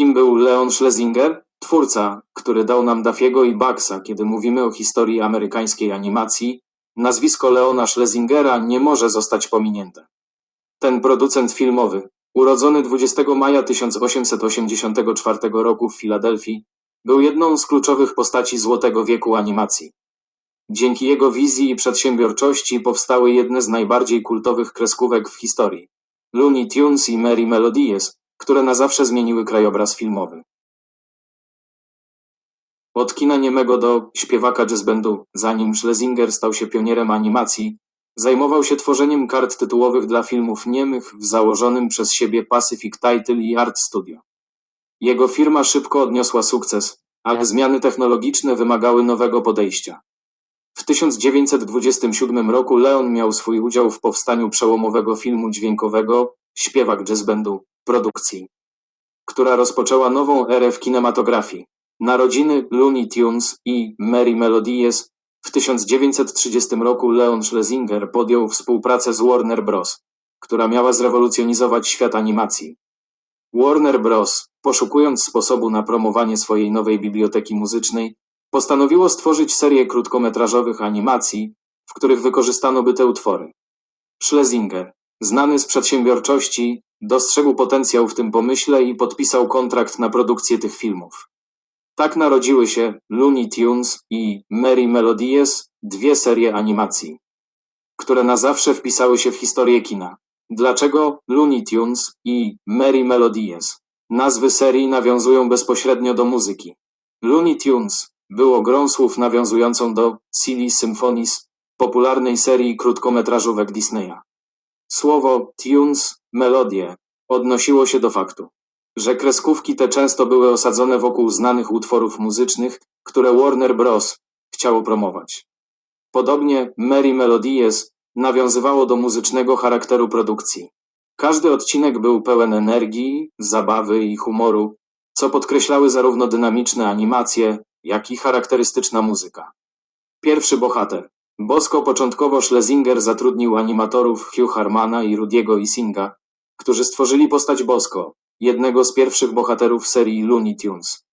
Kim był Leon Schlesinger? Twórca, który dał nam Dafiego i Bugsa, kiedy mówimy o historii amerykańskiej animacji, nazwisko Leona Schlesingera nie może zostać pominięte. Ten producent filmowy, urodzony 20 maja 1884 roku w Filadelfii, był jedną z kluczowych postaci złotego wieku animacji. Dzięki jego wizji i przedsiębiorczości powstały jedne z najbardziej kultowych kreskówek w historii. Looney Tunes i Merry Melodies, które na zawsze zmieniły krajobraz filmowy. Od kina niemego do śpiewaka jazzbandu, zanim Schlesinger stał się pionierem animacji, zajmował się tworzeniem kart tytułowych dla filmów niemych w założonym przez siebie Pacific Title i Art Studio. Jego firma szybko odniosła sukces, ale zmiany technologiczne wymagały nowego podejścia. W 1927 roku Leon miał swój udział w powstaniu przełomowego filmu dźwiękowego Śpiewak jazzbandu produkcji, która rozpoczęła nową erę w kinematografii. Narodziny Looney Tunes i Merry Melodies w 1930 roku Leon Schlesinger podjął współpracę z Warner Bros., która miała zrewolucjonizować świat animacji. Warner Bros., poszukując sposobu na promowanie swojej nowej biblioteki muzycznej, postanowiło stworzyć serię krótkometrażowych animacji, w których wykorzystano by te utwory. Schlesinger, znany z przedsiębiorczości, dostrzegł potencjał w tym pomyśle i podpisał kontrakt na produkcję tych filmów. Tak narodziły się Looney Tunes i Merry Melodies, dwie serie animacji, które na zawsze wpisały się w historię kina. Dlaczego Looney Tunes i Merry Melodies? Nazwy serii nawiązują bezpośrednio do muzyki. Looney Tunes było grą słów nawiązującą do Silly Symphonies, popularnej serii krótkometrażówek Disneya. Słowo tunes, melodie, odnosiło się do faktu, że kreskówki te często były osadzone wokół znanych utworów muzycznych, które Warner Bros. chciało promować. Podobnie Merry Melodies nawiązywało do muzycznego charakteru produkcji. Każdy odcinek był pełen energii, zabawy i humoru, co podkreślały zarówno dynamiczne animacje, jak i charakterystyczna muzyka. Pierwszy bohater. Bosko początkowo Schlesinger zatrudnił animatorów Hugh Harmana i Rudiego Isinga, którzy stworzyli postać Bosko, jednego z pierwszych bohaterów serii Looney Tunes.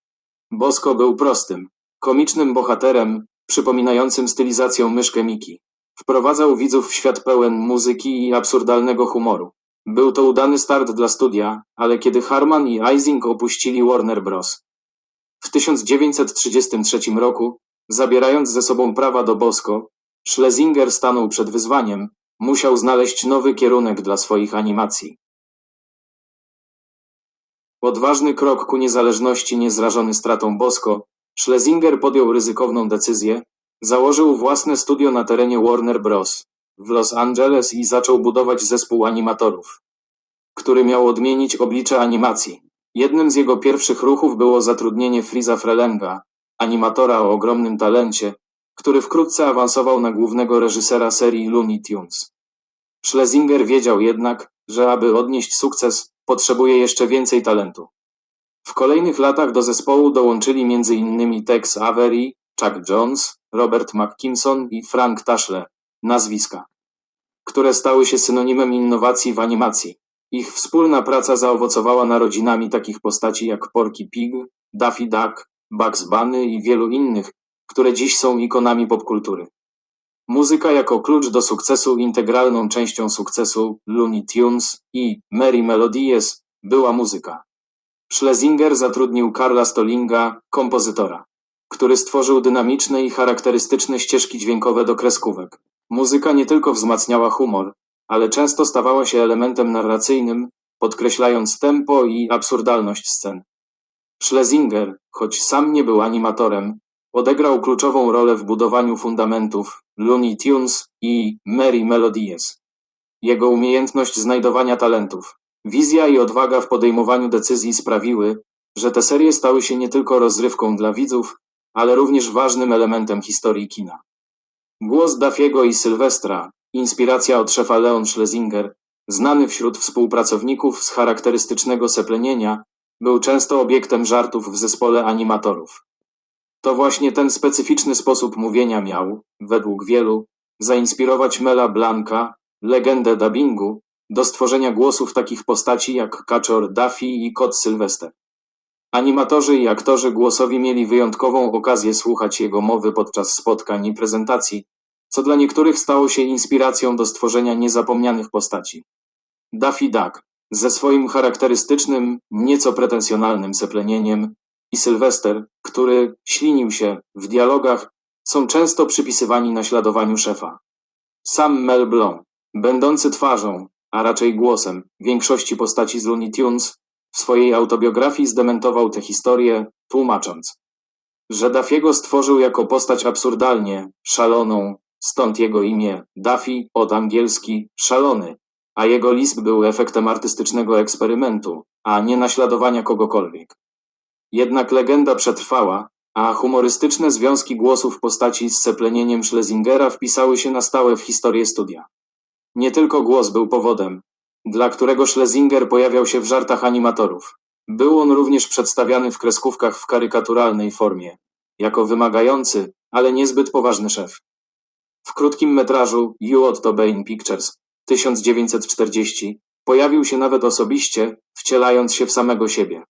Bosko był prostym, komicznym bohaterem, przypominającym stylizacją myszkę Miki. Wprowadzał widzów w świat pełen muzyki i absurdalnego humoru. Był to udany start dla studia, ale kiedy Harman i Ising opuścili Warner Bros. W 1933 roku, zabierając ze sobą prawa do Bosko, Schlesinger stanął przed wyzwaniem, musiał znaleźć nowy kierunek dla swoich animacji. Odważny krok ku niezależności niezrażony stratą Bosko, Schlesinger podjął ryzykowną decyzję, założył własne studio na terenie Warner Bros. w Los Angeles i zaczął budować zespół animatorów, który miał odmienić oblicze animacji. Jednym z jego pierwszych ruchów było zatrudnienie Friza Frelenga, animatora o ogromnym talencie, który wkrótce awansował na głównego reżysera serii Looney Tunes. Schlesinger wiedział jednak, że aby odnieść sukces, potrzebuje jeszcze więcej talentu. W kolejnych latach do zespołu dołączyli m.in. Tex Avery, Chuck Jones, Robert McKimson i Frank Tashle, nazwiska, które stały się synonimem innowacji w animacji. Ich wspólna praca zaowocowała narodzinami takich postaci jak Porky Pig, Daffy Duck, Bugs Bunny i wielu innych, które dziś są ikonami popkultury. Muzyka jako klucz do sukcesu integralną częścią sukcesu Looney Tunes i Merry Melodies była muzyka. Schlesinger zatrudnił Karla Stolinga, kompozytora, który stworzył dynamiczne i charakterystyczne ścieżki dźwiękowe do kreskówek. Muzyka nie tylko wzmacniała humor, ale często stawała się elementem narracyjnym, podkreślając tempo i absurdalność scen. Schlesinger, choć sam nie był animatorem, odegrał kluczową rolę w budowaniu fundamentów Looney Tunes i Merry Melodies. Jego umiejętność znajdowania talentów, wizja i odwaga w podejmowaniu decyzji sprawiły, że te serie stały się nie tylko rozrywką dla widzów, ale również ważnym elementem historii kina. Głos Dafiego i Sylwestra, inspiracja od szefa Leon Schlesinger, znany wśród współpracowników z charakterystycznego seplenienia, był często obiektem żartów w zespole animatorów. To właśnie ten specyficzny sposób mówienia miał, według wielu, zainspirować Mela Blanca, legendę dubbingu, do stworzenia głosów takich postaci jak Kaczor Duffy i Kot Sylwester. Animatorzy i aktorzy głosowi mieli wyjątkową okazję słuchać jego mowy podczas spotkań i prezentacji, co dla niektórych stało się inspiracją do stworzenia niezapomnianych postaci. Daffy Duck, ze swoim charakterystycznym, nieco pretensjonalnym seplenieniem, i Sylwester, który ślinił się w dialogach, są często przypisywani naśladowaniu szefa. Sam Mel Blanc, będący twarzą, a raczej głosem, większości postaci z Looney Tunes, w swojej autobiografii zdementował tę historię, tłumacząc, że Daffiego stworzył jako postać absurdalnie, szaloną, stąd jego imię Daffy od angielski szalony, a jego list był efektem artystycznego eksperymentu, a nie naśladowania kogokolwiek. Jednak legenda przetrwała, a humorystyczne związki głosów postaci z seplenieniem Schlesingera wpisały się na stałe w historię studia. Nie tylko głos był powodem, dla którego Schlesinger pojawiał się w żartach animatorów. Był on również przedstawiany w kreskówkach w karykaturalnej formie, jako wymagający, ale niezbyt poważny szef. W krótkim metrażu You Ought to Pictures 1940 pojawił się nawet osobiście, wcielając się w samego siebie.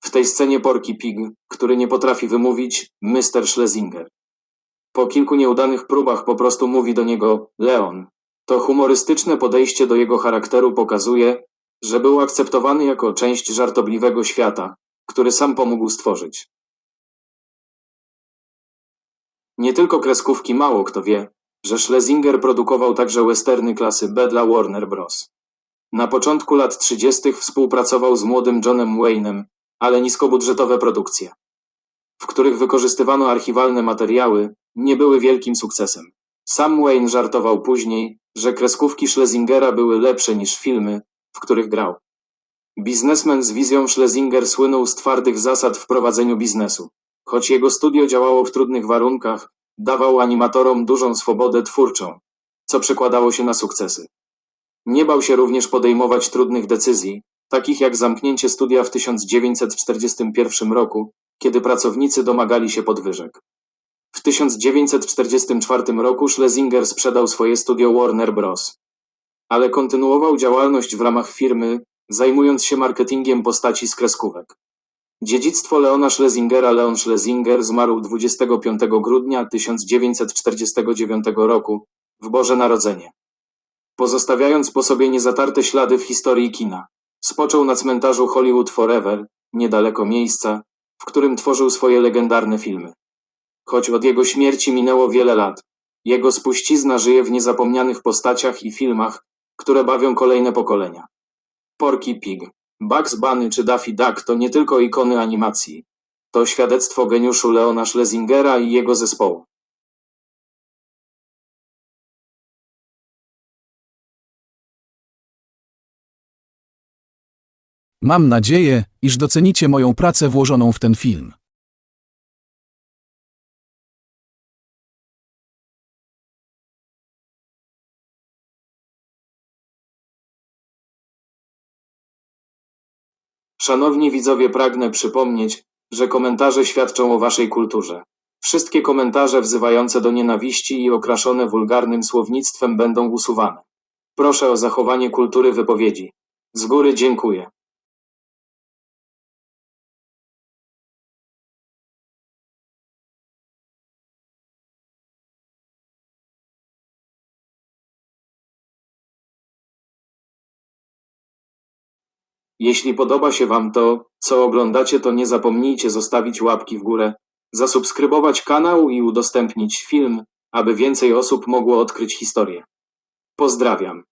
W tej scenie Porky Pig, który nie potrafi wymówić Mr. Schlesinger. Po kilku nieudanych próbach po prostu mówi do niego Leon. To humorystyczne podejście do jego charakteru pokazuje, że był akceptowany jako część żartobliwego świata, który sam pomógł stworzyć. Nie tylko kreskówki mało kto wie, że Schlesinger produkował także westerny klasy B dla Warner Bros. Na początku lat 30. współpracował z młodym Johnem Wayne'em, ale niskobudżetowe produkcje, w których wykorzystywano archiwalne materiały, nie były wielkim sukcesem. Sam Wayne żartował później, że kreskówki Schlesingera były lepsze niż filmy, w których grał. Biznesmen z wizją Schlesinger słynął z twardych zasad w prowadzeniu biznesu. Choć jego studio działało w trudnych warunkach, dawał animatorom dużą swobodę twórczą, co przekładało się na sukcesy. Nie bał się również podejmować trudnych decyzji, takich jak zamknięcie studia w 1941 roku, kiedy pracownicy domagali się podwyżek. W 1944 roku Schlesinger sprzedał swoje studio Warner Bros. Ale kontynuował działalność w ramach firmy, zajmując się marketingiem postaci z kreskówek. Dziedzictwo Leona Schlesingera Leon Schlesinger zmarł 25 grudnia 1949 roku, w Boże Narodzenie. Pozostawiając po sobie niezatarte ślady w historii kina. Spoczął na cmentarzu Hollywood Forever, niedaleko miejsca, w którym tworzył swoje legendarne filmy. Choć od jego śmierci minęło wiele lat, jego spuścizna żyje w niezapomnianych postaciach i filmach, które bawią kolejne pokolenia. Porky Pig, Bugs Bunny czy Daffy Duck to nie tylko ikony animacji. To świadectwo geniuszu Leona Schlesingera i jego zespołu. Mam nadzieję, iż docenicie moją pracę włożoną w ten film. Szanowni widzowie, pragnę przypomnieć, że komentarze świadczą o waszej kulturze. Wszystkie komentarze wzywające do nienawiści i okraszone wulgarnym słownictwem będą usuwane. Proszę o zachowanie kultury wypowiedzi. Z góry dziękuję. Jeśli podoba się Wam to, co oglądacie, to nie zapomnijcie zostawić łapki w górę, zasubskrybować kanał i udostępnić film, aby więcej osób mogło odkryć historię. Pozdrawiam.